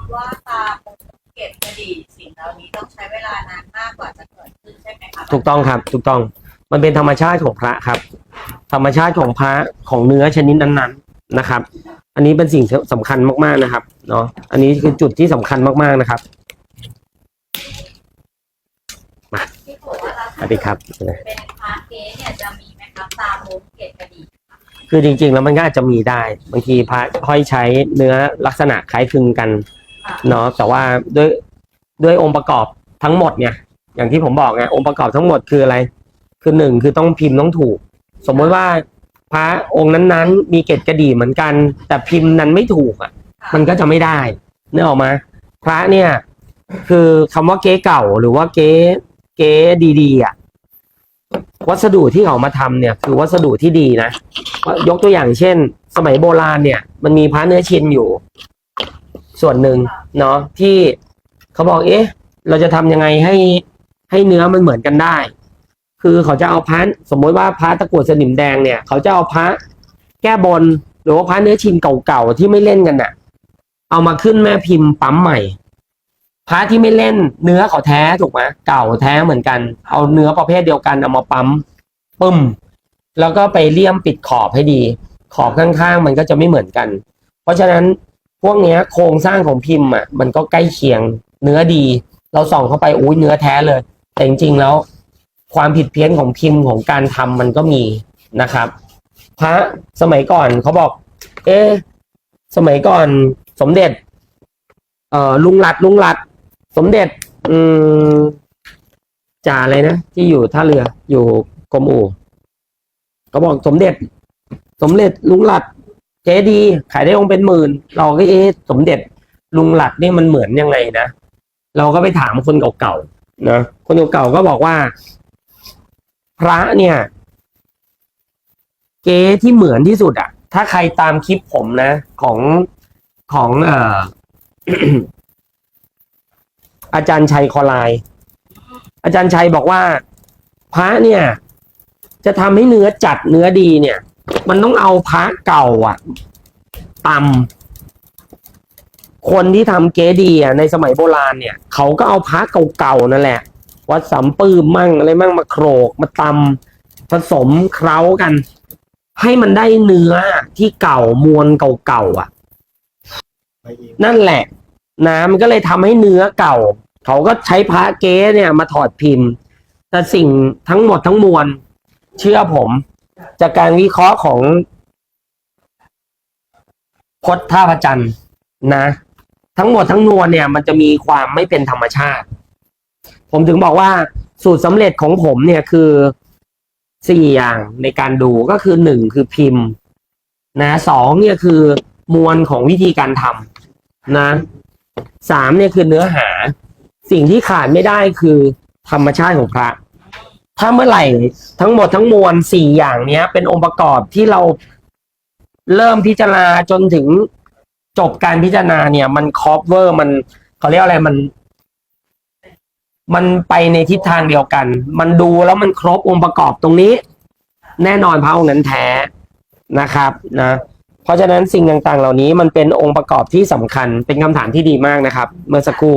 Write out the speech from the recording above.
ำว่าตามเก็บกระดีสิ่งเหล่านี้ต้องใช้เวลานานมากกว่าจะเกิดขึ้นใช่ไหมคะถูกต้องครับ ถูกต้อง มันเป็นธรรมชาติของพระครับ ธรรมชาติของพระของเนื้อชนิดนั้นๆนะครับ อันนี้เป็นสิ่งสำคัญมากๆนะครับ เนาะอันนี้คือจุดที่สำคัญมากๆนะครับที่บอกว่าเราสวัสดีครับ เป็นพาร์ทเกสเนี่ยจะมีไหมครับตามมุมเก็บกระดีคือจริง ๆ แล้วมันก็อาจจะมีได้ บางทีพระห้อยใช้เนื้อลักษณะคล้ายคลึงกันค่ะ เนาะแต่ว่าด้วยด้วยองค์ประกอบทั้งหมดเนี่ยอย่างที่ผมบอกไงองค์ประกอบทั้งหมดคืออะไร คือหนึ่งคือต้องพิมพ์ต้องถูก สมมติว่าพระองค์นั้นๆ มีเกตกระดี่เหมือนกัน แต่พิมพ์นั้นไม่ถูกอะ มันก็จะไม่ได้เนื้อออกมา พระเนี่ย คือคำว่าเก๊เก่าหรือว่าเก๊เก๊ดีๆอะวัสดุที่เขามาทำเนี่ย คือวัสดุที่ดีนะยกตัวอย่างเช่น สมัยโบราณเนี่ย มันมีพระเนื้อชินอยู่ ส่วนหนึ่งเนาะที่เขาบอกเอ๊ะ เราจะทำยังไงให้ให้เนื้อมันเหมือนกันได้ คือเขาจะเอาพระสมมติว่าพระตะกรวดสนิมแดงเนี่ย เขาจะเอาพระแก้บนหรือว่าพระเนื้อชินเก่าๆที่ไม่เล่นกันน่ะ เอามาขึ้นแม่พิมพ์ปั๊มใหม่พระที่ไม่เล่นเนื้อเขาแท้ถูกไหมเก่าแท้เหมือนกัน เอาเนื้อประเภทเดียวกันเอามาปั๊มปึ้ม แล้วก็ไปเลี่ยมปิดขอบให้ดี ขอบข้างๆ มันก็จะไม่เหมือนกัน เพราะฉะนั้น พวกเนี้ยโครงสร้างของพิมพ์อะมันก็ใกล้เคียงเนื้อดี เราส่องเข้าไปอุ้ยเนื้อแท้เลย แต่จริงๆแล้ว ความผิดเพี้ยนของพิมพ์ของการทำมันก็มีนะครับ พระสมัยก่อนเขาบอก เอ๊สมัยก่อนสมเด็จ เอ่อลุงหลัดลุงหลัด สมเด็จ อืมจ่าอะไรนะที่อยู่ท่าเรืออยู่กรมอู่เขาบอกสมเด็จ สมเด็จลุงหลัด เจดีขายได้องค์เป็นหมื่น เราก็เอ๊ะสมเด็จลุงหลัดนี่มันเหมือนยังไงนะเราก็ไปถามคนเก่าๆนะคนเก่าๆก็บอกว่า พระเนี่ย เก๊ที่เหมือนที่สุดอะถ้าใครตามคลิปผมนะ ของของเอ่ออาจารย์ชัยคอลาย อาจารย์ชัยบอกว่า พระเนี่ย จะทำให้เนื้อจัดเนื้อดีเนี่ย มันต้องเอาพระเก่าอะตำคนที่ทำเกดีอะในสมัยโบราณเนี่ยเขาก็เอาพระเก่าๆนั่นแหละ วัดสัมปืมมั่งอะไรมั่งมาโขรกมาตำผสมเคล้ากัน ให้มันได้เนื้อที่เก่ามวลเก่าๆอะ นั่นแหละนะมันก็เลยทำให้เนื้อเก่า เขาก็ใช้พระเก๊เนี่ยมาถอดพิมพ์ แต่สิ่งทั้งหมดทั้งมวลเชื่อผม จากการวิเคราะห์ของพจน์ท่าพระจันทร์นะ ทั้งหมดทั้งมวลเนี่ย มันจะมีความไม่เป็นธรรมชาติ ผมถึงบอกว่าสูตรสำเร็จของผมเนี่ยคือสี่อย่างในการดูก็คือหนึ่งคือพิมพ์ นะสองเนี่ยคือมวลของวิธีการทำนะสามเนี่ยคือเนื้อหา สิ่งที่ขาดไม่ได้คือธรรมชาติของพระ ถ้าเมื่อไหร่ทั้งหมดทั้งมวลสี่อย่างเนี้ย เป็นองค์ประกอบที่เราเริ่มพิจารณาจนถึงจบการพิจารณาเนี่ย มันครอบเวอร์มันเขาเรียกอะไรมัน มันไปในทิศทางเดียวกัน มันดูแล้วมันครบองค์ประกอบตรงนี้ แน่นอนพระองค์นั้นแท้นะครับ นะเพราะฉะนั้นสิ่งต่างๆ เหล่านี้มันเป็นองค์ประกอบที่สำคัญเป็นคำถามที่ดีมากนะครับ เมื่อสักครู่